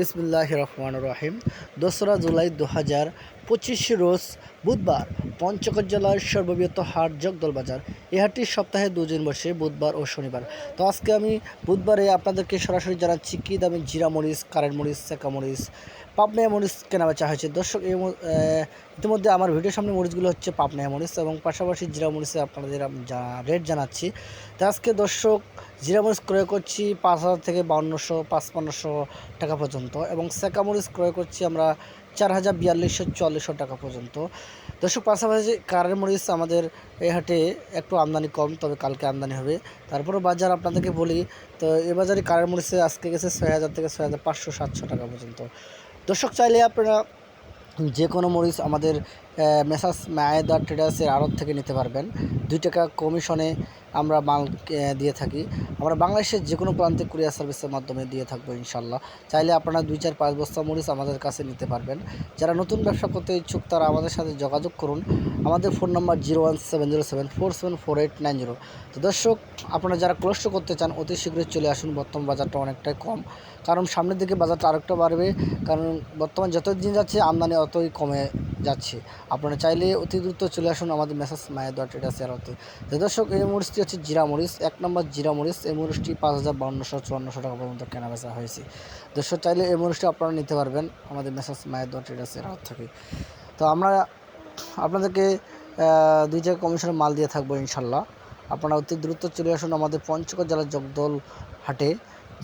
বিসমুল্লাহ রহমান রহিম। দোসরা জুলাই দু হাজার পঁচিশ রোজ বুধবার পঞ্চগড় জেলার সর্ববৃহৎ হাট জগদল বাজার এই হাটটি সপ্তাহে দুদিন বসে, বুধবার ও শনিবার। তো আজকে আমি বুধবারে আপনাদেরকে সরাসরি জানাচ্ছি কী দামে জিরা মরিচ, কারেন্ট মরিচ, সেকা মরিচ, পাবনা মরিচ কেনা বেচা হয়েছে। দর্শক, এই ইতিমধ্যে আমার ভিডিওর সামনে মরিচগুলো হচ্ছে পাবনা মরিচ এবং পাশাপাশি জিরা মরিচে আপনাদের রেট জানাচ্ছি। তো আজকে দর্শক, জিরা মরিচ ক্রয় করছি পাঁচ হাজার থেকে বাউন্নশো, পাঁচপান্নশো টাকা পর্যন্ত এবং সেকা মরিচ ক্রয় করছি আমরা চার হাজার বিয়াল্লিশশো চুয়াল্লিশশো টাকা পর্যন্ত। দর্শক, পাশাপাশি কারের মরিচ আমাদের এই হাটে একটু আমদানি কম, তবে কালকে আমদানি হবে। তারপরে বাজার আপনাদেরকে বলি, তো এ বাজারে কারের মরিচে আজকে গেছে ছয় হাজার থেকে ছয় হাজার পাঁচশো সাতশো টাকা পর্যন্ত। দর্শক, চাইলে আপনারা যে কোনো মরিচ আমাদের মেসাস মায়েদা ট্রেডার্সের আড়ত থেকে নিতে পারবেন। দুই টাকা কমিশনে আমরা মাল দিয়ে থাকি। আমরা বাংলাদেশের যে কোনো প্রান্তে কুরিয়ার সার্ভিসের মাধ্যমে দিয়ে থাকব ইনশাল্লাহ। চাইলে আপনারা দুই চার পাঁচ বস্তা মরিচ আমাদের কাছে নিতে পারবেন। যারা নতুন ব্যবসা করতে ইচ্ছুক তারা আমাদের সাথে যোগাযোগ করুন। আমাদের phone number zero one seven zero seven four seven four eight nine zero. তো দর্শক, আপনারা যারা ক্লোস্ট করতে চান, অতি শীঘ্রই চলে আসুন। বর্তমান বাজারটা অনেকটাই কম। কারণ সামনের দিকে বাজারটা আরেকটা বাড়বে। কারণ বর্তমান যত দিন যাচ্ছে, আমদানি অতই কমে যাচ্ছে। আপনারা চাইলে অতি দ্রুত চলে আসুন আমাদের মেসাজ মায়ের দর ট্রেডার্সের হতে। তো দর্শক, এই মরিচটি হচ্ছে জিরা মরিচ, এক নম্বর জিরা মরিচ। এই মরিচটি পাঁচ হাজার বাউন্নশো চুয়ান্নশো টাকা পর্যন্ত কেনা বেচা হয়েছে। দর্শক, চাইলে এই মরিচটি আপনারা নিতে পারবেন আমাদের মেসেজ মায়ের দর ট্রেডার্সের হাত থেকে। তো আমরা আপনাদেরকে দুই জায়গায় কমিশনের মাল দিয়ে থাকব ইনশাল্লাহ আপনারা অতি দ্রুত চলে আসুন আমাদের পঞ্চগড় জেলার জগদল হাটে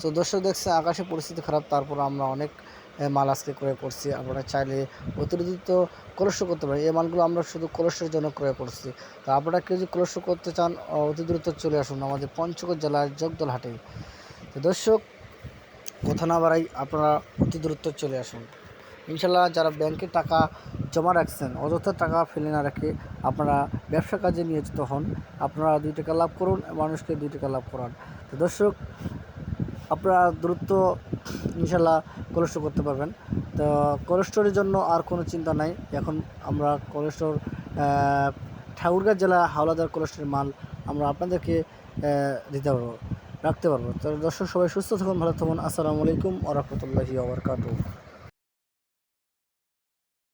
তো দর্শক দেখছে আকাশে পরিস্থিতি খারাপ, তারপর আমরা অনেক মাল আজকে ক্রয় করছি। আপনারা চাইলে অতিরিক্ত কলস্য করতে পারেন। এই মালগুলো আমরা শুধু কলস্যের জন্য ক্রয় করছি। তো আপনারা কেউ যদি কলস্য করতে চান অতি দ্রুত চলে আসুন আমাদের পঞ্চগড় জেলার জগদল হাটে তো দর্শক, কথা না বাড়াই আপনারা অতি দ্রুত চলে আসুন। ইনশাল্লাহ যারা ব্যাংকে টাকা জমা রাখছেন, অযথা টাকা ফেলে না রেখে আপনারা ব্যবসা কাজে নিয়োজিত হন। আপনারা দুই টাকা লাভ করুন, মানুষকে দুই টাকা লাভ করান। তো দর্শক আপনারা দ্রুত ইনশাল্লাহ কোলেস্টোর করতে পারবেন। তো কোলেস্টোরের জন্য আর কোনো চিন্তা নাই। এখন আমরা কোলেস্টোর ঠাকুরগাঁ জেলা হাওলাদার কোলেস্টোরের মাল আমরা আপনাদেরকে দিতে পারব, রাখতে পারব। তো দর্শক সবাই সুস্থ থাকুন, ভালো থাকুন। আসসালামু আলাইকুম ওরহমতুল্লাহি ওবরকাতুহ